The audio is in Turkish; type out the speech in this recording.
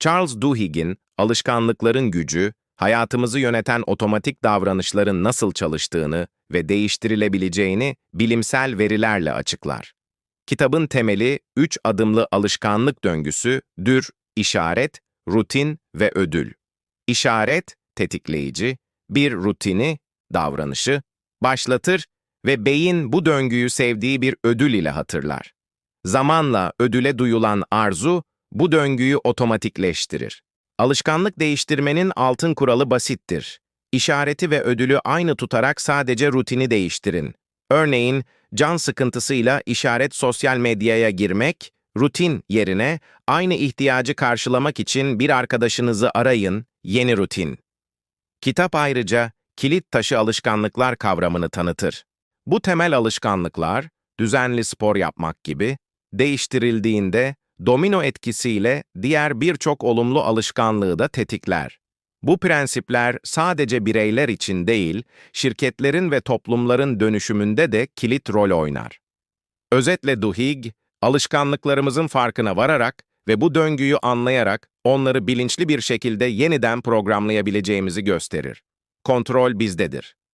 Charles Duhigg'in alışkanlıkların gücü, hayatımızı yöneten otomatik davranışların nasıl çalıştığını ve değiştirilebileceğini bilimsel verilerle açıklar. Kitabın temeli üç adımlı alışkanlık döngüsü, dür, işaret, rutin ve ödül. İşaret, tetikleyici, bir rutini, davranışı, başlatır ve beyin bu döngüyü sevdiği bir ödül ile hatırlar. Zamanla ödüle duyulan arzu, bu döngüyü otomatikleştirir. Alışkanlık değiştirmenin altın kuralı basittir. İşareti ve ödülü aynı tutarak sadece rutini değiştirin. Örneğin, can sıkıntısıyla işaret sosyal medyaya girmek, rutin yerine aynı ihtiyacı karşılamak için bir arkadaşınızı arayın, yeni rutin. Kitap ayrıca kilit taşı alışkanlıklar kavramını tanıtır. Bu temel alışkanlıklar, düzenli spor yapmak gibi, değiştirildiğinde domino etkisiyle diğer birçok olumlu alışkanlığı da tetikler. Bu prensipler sadece bireyler için değil, şirketlerin ve toplumların dönüşümünde de kilit rol oynar. Özetle Duhigg, alışkanlıklarımızın farkına vararak ve bu döngüyü anlayarak onları bilinçli bir şekilde yeniden programlayabileceğimizi gösterir. Kontrol bizdedir.